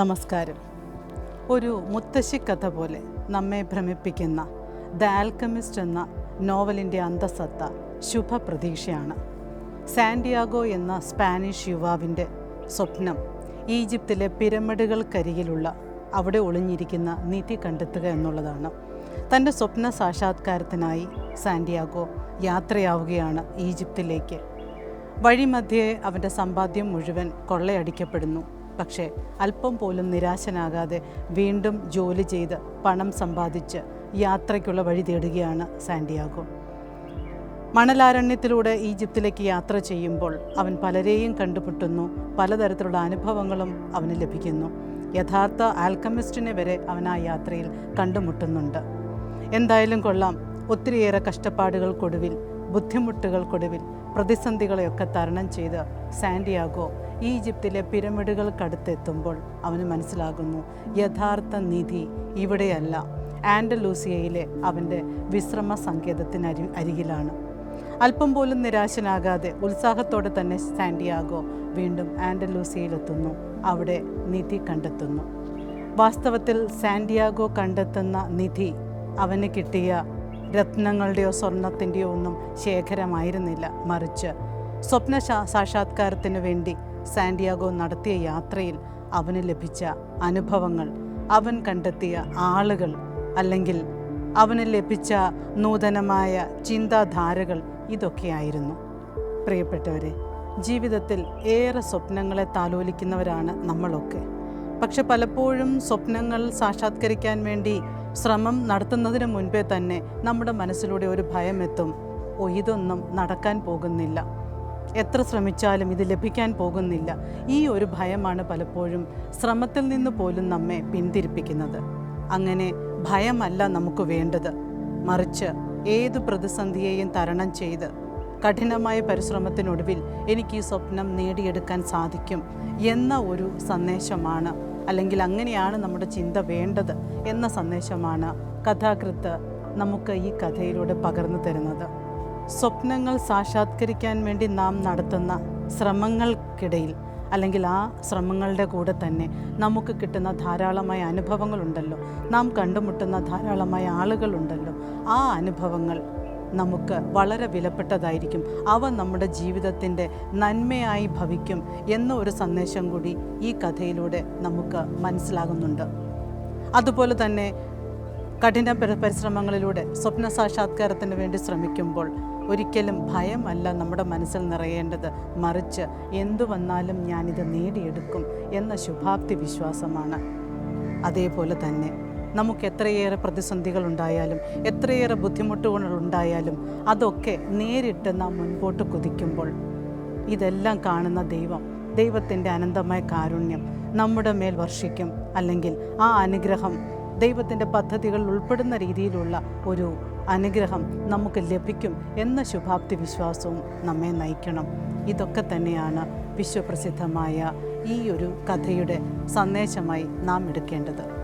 നമസ്കാരം. ഒരു മുത്തശ്ശി കഥ പോലെ നമ്മെ ഭ്രമിപ്പിക്കുന്ന ദ ആൽക്കമിസ്റ്റ് എന്ന നോവലിന്റെ അന്തസത്ത ശുഭപ്രതീക്ഷയാണ്. സാൻഡിയാഗോ എന്ന സ്പാനിഷ് യുവാവിന്റെ സ്വപ്നം ഈജിപ്തിലെ പിരമിഡുകൾക്കരികിലുള്ള അവിടെ ഒളിഞ്ഞിരിക്കുന്ന നിധി കണ്ടെത്തുക എന്നുള്ളതാണ്. തന്റെ സ്വപ്ന സാക്ഷാത്കാരത്തിനായി സാൻഡിയാഗോ യാത്രയാവുകയാണ് ഈജിപ്തിലേക്ക്. വഴിമധ്യേ അവന്റെ സമ്പാദ്യം മുഴുവൻ കൊള്ളയടിക്കപ്പെടുന്നു. പക്ഷേ അല്പം പോലും നിരാശനാകാതെ വീണ്ടും ജോലി ചെയ്ത് പണം സമ്പാദിച്ച് യാത്രയ്ക്കുള്ള വഴി തേടുകയാണ് സാന്റിയാഗോ. മണലാരണ്യത്തിലൂടെ ഈജിപ്തിലേക്ക് യാത്ര ചെയ്യുമ്പോൾ അവൻ പലരെയും കണ്ടുമുട്ടുന്നു പലതരത്തിലുള്ള അനുഭവങ്ങളും അവന് ലഭിക്കുന്നു. യഥാർത്ഥ ആൽക്കമിസ്റ്റിനെ വരെ അവൻ ആ യാത്രയിൽ കണ്ടുമുട്ടുന്നുണ്ട്. എന്തായാലും കൊള്ളാം ഒത്തിരിയേറെ കഷ്ടപ്പാടുകൾക്കൊടുവിൽ ബുദ്ധിമുട്ടുകൾക്കൊടുവിൽ പ്രതിസന്ധികളെയൊക്കെ തരണം ചെയ്ത് സാന്റിയാഗോ ഈജിപ്തിലെ പിരമിഡുകൾക്കടുത്തെത്തുമ്പോൾ അവന് മനസ്സിലാകുന്നു യഥാർത്ഥ നിധി ഇവിടെയല്ല. ആൻഡലൂസിയയിലെ അവന്റെ വിശ്രമ സങ്കേതത്തിന് അരി അരികിലാണ്. അല്പം പോലും നിരാശനാകാതെ ഉത്സാഹത്തോടെ തന്നെ സാൻഡിയാഗോ വീണ്ടും ആൻഡലൂസിയയിലെത്തുന്നു. അവിടെ നിധി കണ്ടെത്തുന്നു. വാസ്തവത്തിൽ സാൻഡിയാഗോ കണ്ടെത്തുന്ന നിധി അവന് കിട്ടിയ രത്നങ്ങളുടെയോ സ്വർണത്തിന്റെയോ ഒന്നും ശേഖരമായിരുന്നില്ല. മറിച്ച് സ്വപ്ന സാക്ഷാത്കാരത്തിന് വേണ്ടി സാന്റിയാഗോ നടത്തിയ യാത്രയിൽ അവന് ലഭിച്ച അനുഭവങ്ങൾ അവൻ കണ്ടെത്തിയ ആളുകൾ അല്ലെങ്കിൽ അവന് ലഭിച്ച നൂതനമായ ചിന്താധാരകൾ ഇതൊക്കെയായിരുന്നു. പ്രിയപ്പെട്ടവരെ ജീവിതത്തിൽ ഏറെ സ്വപ്നങ്ങളെ താലോലിക്കുന്നവരാണ് നമ്മളൊക്കെ. പക്ഷെ പലപ്പോഴും സ്വപ്നങ്ങൾ സാക്ഷാത്കരിക്കാൻ വേണ്ടി ശ്രമം നടത്തുന്നതിന് മുൻപേ തന്നെ നമ്മുടെ മനസ്സിലൂടെ ഒരു ഭയം എത്തും ഓ ഇതൊന്നും നടക്കാൻ പോകുന്നില്ല. എത്ര ശ്രമിച്ചാലും ഇത് ലഭിക്കാൻ പോകുന്നില്ല. ഈ ഒരു ഭയമാണ് പലപ്പോഴും ശ്രമത്തിൽ നിന്ന് പോലും നമ്മെ പിന്തിരിപ്പിക്കുന്നത്. അങ്ങനെ ഭയമല്ല നമുക്ക് വേണ്ടത്. മറിച്ച് ഏത് പ്രതിസന്ധിയെയും തരണം ചെയ്ത് കഠിനമായ പരിശ്രമത്തിനൊടുവിൽ എനിക്ക് ഈ സ്വപ്നം നേടിയെടുക്കാൻ സാധിക്കും എന്ന ഒരു സന്ദേശമാണ്. അല്ലെങ്കിൽ അങ്ങനെയാണ് നമ്മുടെ ചിന്ത വേണ്ടത് എന്ന സന്ദേശമാണ് കഥാകൃത്ത് നമുക്ക് ഈ കഥയിലൂടെ പകർന്നു തരുന്നത്. സ്വപ്നങ്ങൾ സാക്ഷാത്കരിക്കാൻ വേണ്ടി നാം നടത്തുന്ന ശ്രമങ്ങൾക്കിടയിൽ അല്ലെങ്കിൽ ആ ശ്രമങ്ങളുടെ കൂടെ തന്നെ നമുക്ക് കിട്ടുന്ന ധാരാളമായ അനുഭവങ്ങളുണ്ടല്ലോ. നാം കണ്ടുമുട്ടുന്ന ധാരാളമായ ആളുകളുണ്ടല്ലോ. ആ അനുഭവങ്ങൾ നമുക്ക് വളരെ വിലപ്പെട്ടതായിരിക്കും. അവ നമ്മുടെ ജീവിതത്തിന്റെ നന്മയായി ഭവിക്കും എന്ന ഒരു സന്ദേശം കൂടി ഈ കഥയിലൂടെ നമുക്ക് മനസ്സിലാകുന്നുണ്ട്. അതുപോലെ തന്നെ കഠിന പരി- പരിശ്രമങ്ങളിലൂടെ സ്വപ്ന സാക്ഷാത്കാരത്തിന് വേണ്ടി ശ്രമിക്കുമ്പോൾ ഒരിക്കലും ഭയമല്ല നമ്മുടെ മനസ്സിൽ നിറയേണ്ടത്. മറിച്ച് എന്തു വന്നാലും ഞാനിത് നേടിയെടുക്കും എന്ന ശുഭാപ്തി വിശ്വാസമാണ്. അതേപോലെ തന്നെ നമുക്ക് എത്രയേറെ പ്രതിസന്ധികൾ ഉണ്ടായാലും എത്രയേറെ ബുദ്ധിമുട്ടുകൾ ഉണ്ടായാലും അതൊക്കെ നേരിട്ട് നാം മുൻപോട്ട് കുതിക്കുമ്പോൾ ഇതെല്ലാം കാണുന്ന ദൈവം ദൈവത്തിന്റെ അനന്തമായ കാരുണ്യം നമ്മുടെ മേൽ വർഷിക്കും. അല്ലെങ്കിൽ ആ അനുഗ്രഹം ദൈവത്തിന്റെ പദ്ധതികൾ ഉൾപ്പെടുന്ന രീതിയിലുള്ള ഒരു അനുഗ്രഹം നമുക്ക് ലഭിക്കും എന്ന ശുഭാപ്തി വിശ്വാസവും നമ്മെ നയിക്കണം. ഇതൊക്കെ തന്നെയാണ് വിശ്വപ്രസിദ്ധമായ ഈ ഒരു കഥയുടെ സന്ദേശമായി നാം എടുക്കേണ്ടത്.